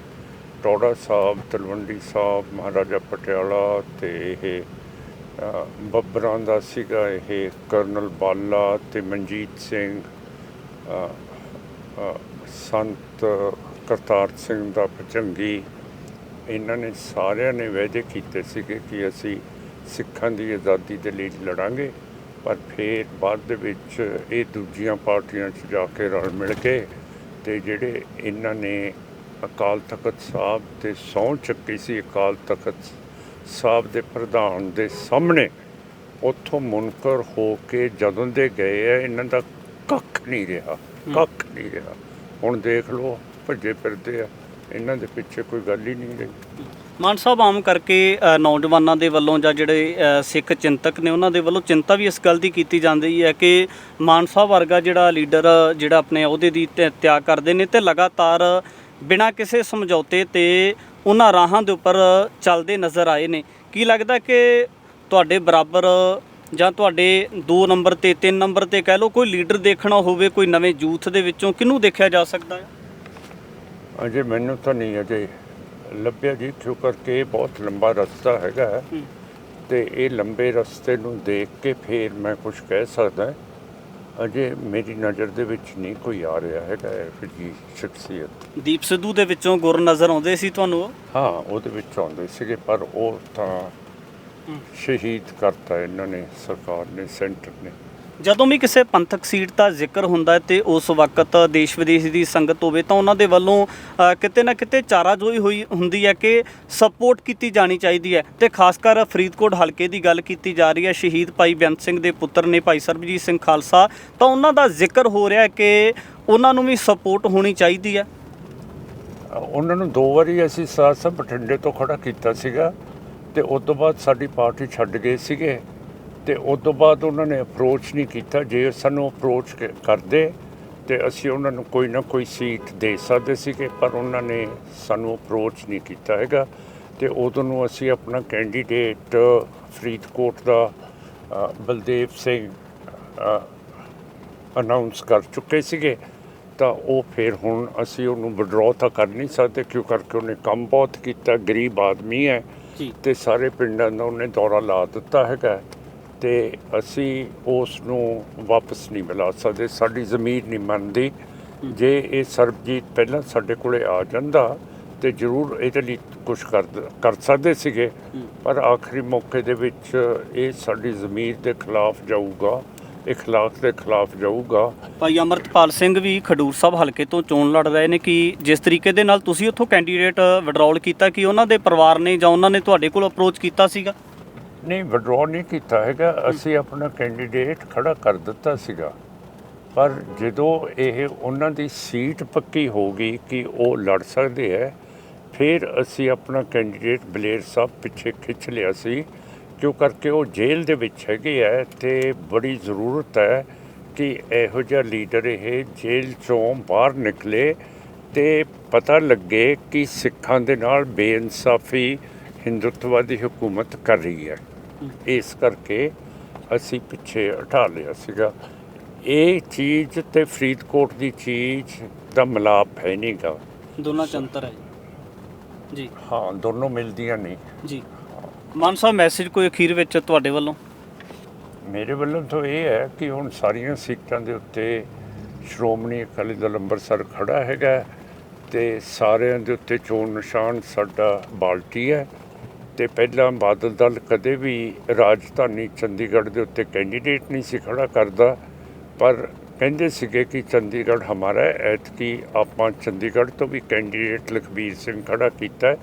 ਟੋੜਾ ਸਾਹਿਬ ਤਲਵੰਡੀ ਸਾਹਿਬ ਮਹਾਰਾਜਾ ਪਟਿਆਲਾ ਤੇ ਇਹ ਬੱਬਰਾਂ ਦਾ ਸੀਗਾ ਇਹ ਕਰਨਲ ਬਾਲਾ ਤੇ ਮਨਜੀਤ ਸਿੰਘ। ਸੰਤ ਕਰਤਾਰ ਸਿੰਘ ਦਾ ਭਜੰਗੀ ਇਹਨਾਂ ਨੇ ਸਾਰਿਆਂ ਨੇ ਵਾਅਦੇ ਕੀਤੇ ਸੀਗੇ ਕਿ ਅਸੀਂ ਸਿੱਖਾਂ ਦੀ ਆਜ਼ਾਦੀ ਦੇ ਲਈ ਲੜਾਂਗੇ ਪਰ ਫਿਰ ਬਾਅਦ ਦੇ ਵਿੱਚ ਇਹ ਦੂਜੀਆਂ ਪਾਰਟੀਆਂ 'ਚ ਜਾ ਕੇ ਰਲ ਮਿਲ ਕੇ ਤੇ ਜਿਹੜੇ ਇਹਨਾਂ ਨੇ ਅਕਾਲ ਤਖਤ ਸਾਹਿਬ ਤੇ ਸਹੁੰ ਚੱਕੀ ਸੀ ਅਕਾਲ ਤਖਤ ਸਾਹਿਬ ਦੇ ਪ੍ਰਧਾਨ ਦੇ ਸਾਹਮਣੇ ਉੱਥੋਂ ਮੁਨਕਰ ਹੋ ਕੇ ਜਦੋਂ ਦੇ ਗਏ ਆ ਇਹਨਾਂ ਦਾ ਕੱਖ ਨਹੀਂ ਰਿਹਾ ਕੱਖ ਨਹੀਂ ਰਿਹਾ। ਹੁਣ ਦੇਖ ਲਓ, ਭੱਜੇ ਫਿਰਦੇ ਆ। ਇਹਨਾਂ ਦੇ ਪਿੱਛੇ ਕੋਈ ਗੱਲ ਹੀ ਨਹੀਂ ਰਹੀ। ਮਾਨ ਸਾਹਿਬ, ਆਮ ਕਰਕੇ ਨੌਜਵਾਨਾਂ ਦੇ ਵੱਲੋਂ ਜਾਂ ਜਿਹੜੇ ਸਿੱਖ ਚਿੰਤਕ ਨੇ, ਉਹਨਾਂ ਦੇ ਵੱਲੋਂ ਚਿੰਤਾ ਵੀ ਇਸ ਗੱਲ ਦੀ ਕੀਤੀ ਜਾਂਦੀ ਹੈ ਕਿ ਮਾਨ ਸਾਹਿਬ ਵਰਗਾ ਜਿਹੜਾ ਲੀਡਰ, ਜਿਹੜਾ ਆਪਣੇ ਅਹੁਦੇ ਦੀ ਤਿ- ਤਿਆਗ ਕਰਦੇ ਨੇ ਤੇ ਲਗਾਤਾਰ ਬਿਨਾਂ ਕਿਸੇ ਸਮਝੌਤੇ ਤੇ ਉਹਨਾਂ ਰਾਹਾਂ ਦੇ ਉੱਪਰ ਚੱਲਦੇ ਨਜ਼ਰ ਆਏ ਨੇ। ਕੀ ਲੱਗਦਾ ਕਿ ਤੁਹਾਡੇ ਬਰਾਬਰ ਜਾਂ ਤੁਹਾਡੇ 2 ਨੰਬਰ ਤੇ 3 ਨੰਬਰ ਤੇ ਕਹਿ ਲਓ ਕੋਈ ਲੀਡਰ ਦੇਖਣਾ ਹੋਵੇ ਕੋਈ ਨਵੇਂ ਯੂਥ ਦੇ ਵਿੱਚੋਂ ਕਿਹਨੂੰ ਦੇਖਿਆ ਜਾ ਸਕਦਾ ਹੈ ਅਜੇ ਮੈਨੂੰ ਤਾਂ ਨਹੀਂ ਅਜੇ ਲੱਭਿਆ ਜੀ ਕਿਉਂ ਕਰਕੇ ਬਹੁਤ ਲੰਬਾ ਰਸਤਾ ਹੈਗਾ। ਤੇ ਇਹ ਲੰਬੇ ਰਸਤੇ ਨੂੰ ਦੇਖ ਕੇ ਫੇਰ ਮੈਂ ਕੁਝ ਕਹਿ ਸਕਦਾ ਅਜੇ ਮੇਰੀ ਨਜ਼ਰ ਦੇ ਵਿੱਚ ਨਹੀਂ ਕੋਈ ਆ ਰਿਹਾ ਹੈਗਾ ਇਹੋ ਜੀ ਸ਼ਖਸੀਅਤ ਦੀਪ ਸਿੱਧੂ ਦੇ ਵਿੱਚੋਂ ਗੁਰ ਨਜ਼ਰ ਆਉਂਦੇ ਸੀ ਤੁਹਾਨੂੰ ਹਾਂ ਉਹਦੇ ਵਿੱਚ ਆਉਂਦੇ ਸੀਗੇ ਪਰ ਉਹ ਤਾਂ। ਸ਼ਹੀਦ ਕਰਤਾ ਇਹਨਾਂ ਨੇ ਸਰਕਾਰ ਨੇ ਸੈਂਟਰ ਨੇ। ਜਦੋਂ ਵੀ ਕਿਸੇ ਪੰਥਕ ਸੀਟ ਦਾ ਜ਼ਿਕਰ ਹੁੰਦਾ ਹੈ ਤੇ ਉਸ ਵਕਤ ਦੇਸ਼ ਵਿਦੇਸ਼ ਦੀ ਸੰਗਤ ਹੋਵੇ ਤਾਂ ਉਹਨਾਂ ਦੇ ਵੱਲੋਂ ਅ, ਕਿਤੇ ਨਾ ਕਿਤੇ ਚਾਰਾਜੋਈ ਹੋਈ ਹੁੰਦੀ ਹੈ ਕਿ ਸਪੋਰਟ ਕੀਤੀ ਜਾਣੀ ਚਾਹੀਦੀ ਹੈ। ਤੇ ਖਾਸ ਕਰ ਫਰੀਦਕੋਟ ਹਲਕੇ ਦੀ ਗੱਲ ਕੀਤੀ ਜਾ ਰਹੀ ਹੈ ਸ਼ਹੀਦ ਭਾਈ ਬੇਅੰਤ ਸਿੰਘ ਦੇ ਪੁੱਤਰ ਨੇ ਭਾਈ ਸਰਬਜੀਤ ਸਿੰਘ ਖਾਲਸਾ। ਤਾਂ ਉਹਨਾਂ ਦਾ ਜ਼ਿਕਰ ਹੋ ਰਿਹਾ ਹੈ ਕਿ ਉਹਨਾਂ ਨੂੰ ਵੀ ਸਪੋਰਟ ਹੋਣੀ ਚਾਹੀਦੀ ਹੈ। ਉਹਨਾਂ ਨੂੰ ਦੋ ਵਾਰੀ ਅਸੀਂ ਸਾਥ ਸਾਹਿਬ ਬਠਿੰਡੇ ਤੋਂ ਖੜਾ ਕੀਤਾ ਸੀਗਾ। ਤੇ ਉਸ ਤੋਂ ਬਾਅਦ ਸਾਡੀ ਪਾਰਟੀ ਛੱਡ ਗਏ ਸੀਗੇ ਤੇ ਉਸ ਤੋਂ ਬਾਅਦ ਉਹਨਾਂ ਨੇ ਅਪਰੋਚ ਨਹੀਂ ਕੀਤਾ। ਜੇ ਸਾਨੂੰ ਅਪਰੋਚ ਕਰਦੇ ਤੇ ਅਸੀਂ ਉਹਨਾਂ ਨੂੰ ਕੋਈ ਨਾ ਕੋਈ ਸੀਟ ਦੇ ਸਕਦੇ ਸੀਗੇ ਪਰ ਉਹਨਾਂ ਨੇ ਸਾਨੂੰ ਅਪਰੋਚ ਨਹੀਂ ਕੀਤਾ ਹੈਗਾ। ਤੇ ਉਦੋਂ ਨੂੰ ਅਸੀਂ ਆਪਣਾ ਕੈਂਡੀਡੇਟ ਫਰੀਦਕੋਟ ਦਾ ਬਲਦੇਵ ਸਿੰਘ ਅ, ਅਨਾਉਂਸ ਕਰ ਚੁੱਕੇ ਸੀਗੇ। ਤਾਂ ਉਹ ਫਿਰ ਹੁਣ ਅਸੀਂ ਉਹਨੂੰ ਵਿਡਰਾਅ ਤਾਂ ਕਰ ਨਹੀਂ ਸਕਦੇ ਕਿਉਂ ਕਰਕੇ ਉਹਨੇ ਕੰਮ ਬਹੁਤ ਕੀਤਾ ਗਰੀਬ ਆਦਮੀ ਹੈ। ਜੀ। ਤੇ ਸਾਰੇ ਪਿੰਡਾਂ ਦਾ ਉਹਨੇ ਦੌਰਾ ਲਾ ਦਿੱਤਾ ਹੈਗਾ। ਤੇ ਅਸੀਂ ਉਸ ਨੂੰ ਵਾਪਸ ਨਹੀਂ ਮਿਲਾ ਸਕਦੇ ਸਾਡੀ ਜ਼ਮੀਰ ਨਹੀਂ ਮੰਨਦੀ। ਜੇ ਇਹ ਸਰਬਜੀਤ ਪਹਿਲਾਂ ਸਾਡੇ ਕੋਲੇ ਆ ਜਾਂਦਾ ਤੇ ਜ਼ਰੂਰ ਇਹਦੇ ਲਈ ਕੁਝ ਕਰ ਕਰ ਸਕਦੇ ਸੀਗੇ। ਪਰ ਆਖਰੀ ਮੌਕੇ ਦੇ ਵਿੱਚ ਇਹ ਸਾਡੀ ਜ਼ਮੀਰ ਦੇ ਖਿਲਾਫ ਜਾਊਗਾ। ਇਖਲਾਕ ਦੇ ਖਿਲਾਫ ਜਾਊਗਾ। ਭਾਈ ਅਮਰਤਪਾਲ ਸਿੰਘ ਵੀ ਖਡੂਰ ਸਾਹਿਬ ਹਲਕੇ ਤੋਂ ਚੋਣ ਲੜ ਰਹੇ ਨੇ ਕਿ ਜਿਸ ਤਰੀਕੇ ਦੇ ਨਾਲ ਤੁਸੀਂ ਉੱਥੋਂ ਕੈਂਡੀਡੇਟ ਵਿਡਰਾਅਲ ਕੀਤਾ ਕਿ ਉਹਨਾਂ ਦੇ ਪਰਿਵਾਰ ਨੇ ਜਾਂ ਉਹਨਾਂ ਨੇ ਤੁਹਾਡੇ ਕੋਲ ਅਪਰੋਚ ਕੀਤਾ ਸੀਗਾ? ਨਹੀਂ ਵਿਡਰਾਅ ਨਹੀਂ ਕੀਤਾ ਹੈਗਾ। ਅਸੀਂ ਆਪਣਾ ਕੈਂਡੀਡੇਟ ਖੜਾ ਕਰ ਦਿੱਤਾ ਸੀਗਾ। ਪਰ ਜਦੋਂ ਇਹ ਉਹਨਾਂ ਦੀ ਸੀਟ ਪੱਕੀ ਹੋ ਗਈ ਕਿ ਉਹ ਲੜ ਸਕਦੇ ਹੈ ਫਿਰ ਅਸੀਂ ਆਪਣਾ ਕੈਂਡੀਡੇਟ ਬਲੇਰ ਸਾਹਿਬ ਪਿੱਛੇ ਖਿੱਚ ਲਿਆ ਸੀ। ਕਿਉਂ ਕਰਕੇ ਉਹ ਜੇਲ੍ਹ ਦੇ ਵਿੱਚ ਹੈਗੇ ਹੈ ਤੇ ਬੜੀ ਜ਼ਰੂਰਤ ਹੈ ਕਿ ਇਹੋ ਜਿਹਾ ਲੀਡਰ ਇਹ ਜੇਲ੍ਹ ਚੋਂ ਬਾਹਰ ਨਿਕਲੇ ਤੇ ਪਤਾ ਲੱਗੇ ਕਿ ਸਿੱਖਾਂ ਦੇ ਨਾਲ ਬੇਇਨਸਾਫੀ ਹਿੰਦੁੱਤਵਾਦੀ ਹਕੂਮਤ ਕਰ ਰਹੀ ਹੈ। ਇਸ ਕਰਕੇ ਅਸੀਂ ਪਿੱਛੇ ਹਟਾ ਲਿਆ ਸੀਗਾ। ਇਹ ਚੀਜ਼ ਤੇ ਫਰੀਦਕੋਟ ਦੀ ਚੀਜ਼ ਦਾ ਮਿਲਾਪ ਹੈ ਨਹੀਂਗਾ ਦੋਨਾਂ ਚ ਅੰਤਰ ਹੈ ਜੀ। ਹਾਂ ਦੋਨੋਂ ਮਿਲਦੀਆਂ ਨਹੀਂ ਜੀ। ਮਾਨ ਸਾਹਿਬ ਮੈਸੇਜ ਕੋਈ ਅਖੀਰ ਵਿੱਚ ਤੁਹਾਡੇ ਵੱਲੋਂ? ਮੇਰੇ ਵੱਲੋਂ ਤਾਂ ਇਹ ਹੈ ਕਿ ਹੁਣ ਸਾਰੀਆਂ ਸੀਟਾਂ ਦੇ ਉੱਤੇ ਸ਼੍ਰੋਮਣੀ ਅਕਾਲੀ ਦਲ ਅੰਮ੍ਰਿਤਸਰ ਖੜਾ ਹੈਗਾ ਤੇ ਸਾਰਿਆਂ ਦੇ ਉੱਤੇ ਚੋਣ ਨਿਸ਼ਾਨ ਸਾਡਾ ਬਾਲਟੀ ਹੈ ਤੇ ਪਹਿਲਾਂ ਬਾਦਲ ਦਲ ਕਦੇ ਵੀ ਰਾਜਧਾਨੀ ਚੰਡੀਗੜ੍ਹ ਦੇ ਉੱਤੇ ਕੈਂਡੀਡੇਟ ਨਹੀਂ ਸੀ ਖੜਾ ਕਰਦਾ, ਪਰ ਕਹਿੰਦੇ ਸੀਗੇ ਕਿ ਚੰਡੀਗੜ੍ਹ ਹਮਾਰਾ ਐਤਕੀ ਆਪਾਂ ਚੰਡੀਗੜ੍ਹ ਤੋਂ ਵੀ ਕੈਂਡੀਡੇਟ ਲਖਬੀਰ ਸਿੰਘ ਖੜਾ ਕੀਤਾ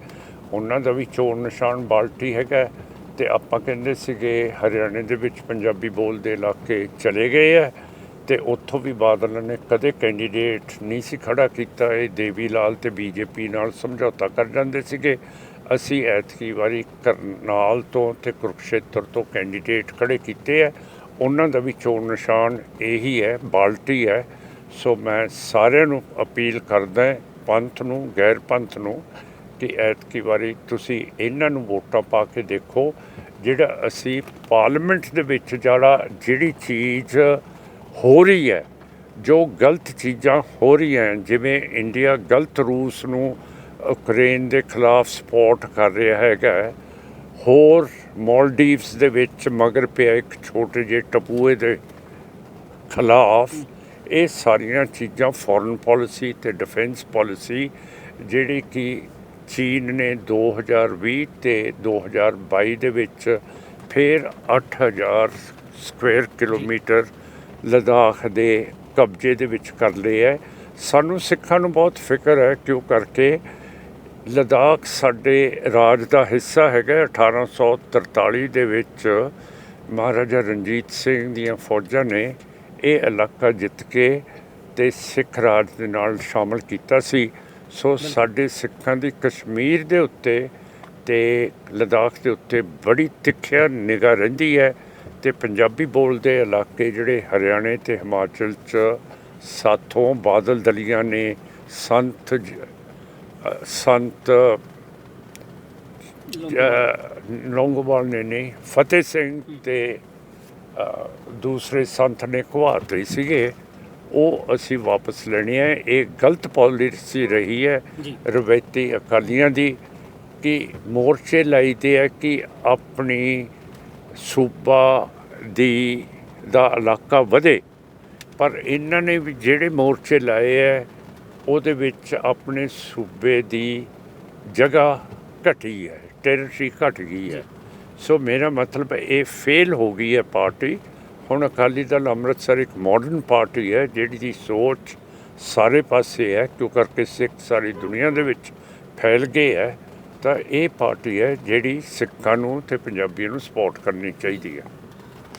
ਉਹਨਾਂ ਦਾ ਵੀ ਚੋਣ ਨਿਸ਼ਾਨ ਬਾਲਟੀ ਹੈਗਾ ਤੇ ਆਪਾਂ ਕਹਿੰਦੇ ਸੀਗੇ ਹਰਿਆਣੇ ਦੇ ਵਿੱਚ ਪੰਜਾਬੀ ਬੋਲਦੇ ਇਲਾਕੇ ਚਲੇ ਗਏ ਆ ਤੇ ਉੱਥੋਂ ਵੀ ਬਾਦਲ ਨੇ ਕਦੇ ਕੈਂਡੀਡੇਟ ਨਹੀਂ ਸੀ ਖੜਾ ਕੀਤਾ। ਇਹ ਦੇਵੀ ਲਾਲ ਤੇ ਬੀਜੇਪੀ ਨਾਲ ਸਮਝੌਤਾ ਕਰ ਜਾਂਦੇ ਸੀਗੇ। ਅਸੀਂ ਐਤਕੀ ਵਾਰੀ ਕਰਨਾਲ ਤੋਂ ਤੇ ਕੁਰਕਸ਼ੇਤਰ ਤੋਂ ਕੈਂਡੀਡੇਟ ਖੜੇ ਕੀਤੇ ਆ। ਉਹਨਾਂ ਦਾ ਵੀ ਚੋਣ ਨਿਸ਼ਾਨ ਇਹੀ ਹੈ, ਬਾਲਟੀ ਹੈ। ਸੋ ਮੈਂ ਸਾਰਿਆਂ ਨੂੰ ਅਪੀਲ ਕਰਦਾ ਪੰਥ ਨੂੰ, ਗੈਰ ਪੰਥ ਨੂੰ ਕਿ ਐਤਕੀ ਵਾਰੀ ਤੁਸੀਂ ਇਹਨਾਂ ਨੂੰ ਵੋਟਾਂ ਪਾ ਕੇ ਦੇਖੋ, ਜਿਹੜਾ ਅਸੀਂ ਪਾਰਲੀਮੈਂਟ ਦੇ ਵਿੱਚ ਜਿਹੜਾ ਜਿਹੜੀ ਚੀਜ਼ ਹੋ ਰਹੀ ਹੈ, ਜੋ ਗਲਤ ਚੀਜ਼ਾਂ ਹੋ ਰਹੀਆਂ ਜਿਵੇਂ ਇੰਡੀਆ ਗਲਤ ਰੂਸ ਨੂੰ ਯੂਕਰੇਨ ਦੇ ਖਿਲਾਫ ਸਪੋਰਟ ਕਰ ਰਿਹਾ ਹੈਗਾ, ਹੋਰ ਮਾਲਦੀਵਸ ਦੇ ਵਿੱਚ ਮਗਰ ਪਿਆ ਇੱਕ ਛੋਟੇ ਜਿਹੇ ਟਪੂਏ ਦੇ ਖਿਲਾਫ, ਇਹ ਸਾਰੀਆਂ ਚੀਜ਼ਾਂ ਫੋਰਨ ਪਾਲਿਸੀ ਤੇ ਡਿਫੈਂਸ ਪਾਲਿਸੀ ਜਿਹੜੀ ਕਿ ਚੀਨ ਨੇ 2020 ਤੇ 2022 ਦੇ ਵਿੱਚ ਫਿਰ 8000 ਸਕੁਅਰ ਕਿਲੋਮੀਟਰ ਲਦਾਖ ਦੇ ਕਬਜ਼ੇ ਦੇ ਵਿੱਚ ਕਰ ਲਏ ਹੈ। ਸਾਨੂੰ ਸਿੱਖਾਂ ਨੂੰ ਬਹੁਤ ਫਿਕਰ ਹੈ ਕਿਉਂ ਕਰਕੇ ਲਦਾਖ ਸਾਡੇ ਰਾਜ ਦਾ ਹਿੱਸਾ ਹੈਗਾ 1843 ਦੇ ਵਿੱਚ ਮਹਾਰਾਜਾ ਰਣਜੀਤ ਸਿੰਘ ਦੀਆਂ ਫੌਜਾਂ ਨੇ ਇਹ ਇਲਾਕਾ ਜਿੱਤ ਕੇ ਤੇ ਸਿੱਖ ਰਾਜ ਦੇ ਨਾਲ ਸ਼ਾਮਲ ਕੀਤਾ ਸੀ। ਸੋ ਸਾਡੇ ਸਿੱਖਾਂ ਦੀ ਕਸ਼ਮੀਰ ਦੇ ਉੱਤੇ ਤੇ ਲਦਾਖ ਦੇ ਉੱਤੇ ਬੜੀ ਤਿੱਖਿਆ ਨਿਗਾਹ ਰਹਿੰਦੀ ਹੈ ਤੇ ਪੰਜਾਬੀ ਬੋਲਦੇ ਇਲਾਕੇ ਜਿਹੜੇ ਹਰਿਆਣੇ ਤੇ ਹਿਮਾਚਲ ਚ ਸਾਥੋਂ ਬਾਦਲ ਦਲੀਆਂ ਨੇ ਸੰਤ ਜ- ਸੰਤ ਅ, ਲੌਂਗੋਵਾਲ ਨੇ ਨਹੀਂ ਫਤਿਹ ਸਿੰਘ ਤੇ ਦੂਸਰੇ ਸੰਤ ਨੇ ਘਵਾਤੇ ਸੀਗੇ। ਉਹ ਅਸੀਂ ਵਾਪਸ ਲੈਣੇ ਹੈ ਇਹ ਗਲਤ ਪਾਲਿਸੀ ਰਹੀ ਹੈ ਜੀ। ਰਵੈਤੀ ਅਕਾਲੀਆਂ ਦੀ ਕਿ ਮੋਰਚੇ ਲਾਈਦੇ ਹੈ ਕਿ ਆਪਣੀ ਸੂਬਾ ਦੀ ਦਾ ਇਲਾਕਾ ਵਧੇ। ਪਰ ਇਹਨਾਂ ਨੇ ਵੀ ਜਿਹੜੇ ਮੋਰਚੇ ਲਾਏ ਹੈ ਉਹਦੇ ਵਿੱਚ ਆਪਣੇ ਸੂਬੇ ਦੀ ਜਗ੍ਹਾ ਘਟੀ ਹੈ ਟੈਰੀਟਰੀ ਘਟ ਗਈ ਹੈ। ਸੋ ਮੇਰਾ ਮਤਲਬ ਇਹ ਫੇਲ ਹੋ ਗਈ ਹੈ ਪਾਰਟੀ। ਹੁਣ ਅਕਾਲੀ ਦਲ ਅੰਮ੍ਰਿਤਸਰ ਇੱਕ ਮਾਡਰਨ ਪਾਰਟੀ ਹੈ, ਜਿਹੜੀ ਦੀ ਸੋਚ ਸਾਰੇ ਪਾਸੇ ਹੈ, ਕਿਉਂ ਕਰਕੇ ਸਿੱਖ ਸਾਰੀ ਦੁਨੀਆ ਦੇ ਵਿੱਚ ਫੈਲ ਗਏ ਹੈ, ਤਾਂ ਇਹ ਪਾਰਟੀ ਹੈ ਜਿਹੜੀ ਸਿੱਖਾਂ ਨੂੰ ਤੇ ਪੰਜਾਬੀਆਂ ਨੂੰ ਸਪੋਰਟ ਕਰਨੀ ਚਾਹੀਦੀ ਹੈ।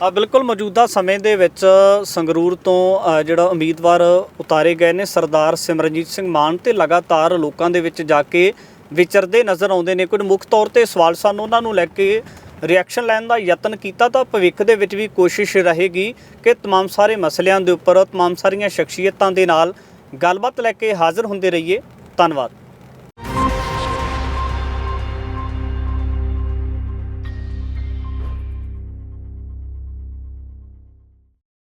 ਆ, ਬਿਲਕੁਲ ਮੌਜੂਦਾ ਸਮੇਂ ਦੇ ਵਿੱਚ ਸੰਗਰੂਰ ਤੋਂ ਜਿਹੜਾ ਉਮੀਦਵਾਰ ਉਤਾਰੇ ਗਏ ਨੇ, ਸਰਦਾਰ ਸਿਮਰਨਜੀਤ ਸਿੰਘ ਮਾਨ, ਤੇ ਲਗਾਤਾਰ ਲੋਕਾਂ ਦੇ ਵਿੱਚ ਜਾ ਕੇ ਵਿਚਰਦੇ ਨਜ਼ਰ ਆਉਂਦੇ ਨੇ। ਕੁਝ ਮੁੱਖ ਤੌਰ ਤੇ ਸਵਾਲ ਸਾਨੂੰ ਉਹਨਾਂ ਨੂੰ ਲੈ ਕੇ ਰਿਐਕਸ਼ਨ ਲੈਣ ਦਾ ਯਤਨ ਕੀਤਾ ਤਾਂ ਭਵਿੱਖ ਦੇ ਵਿੱਚ ਵੀ ਕੋਸ਼ਿਸ਼ ਰਹੇਗੀ ਕਿ तमाम ਸਾਰੇ ਮਸਲਿਆਂ ਦੇ ਉੱਪਰ तमाम ਸਾਰੀਆਂ ਸ਼ਖਸੀਅਤਾਂ ਦੇ ਨਾਲ ਗੱਲਬਾਤ ਲੈ ਕੇ ਹਾਜ਼ਰ ਹੁੰਦੇ ਰਹੀਏ ਧੰਨਵਾਦ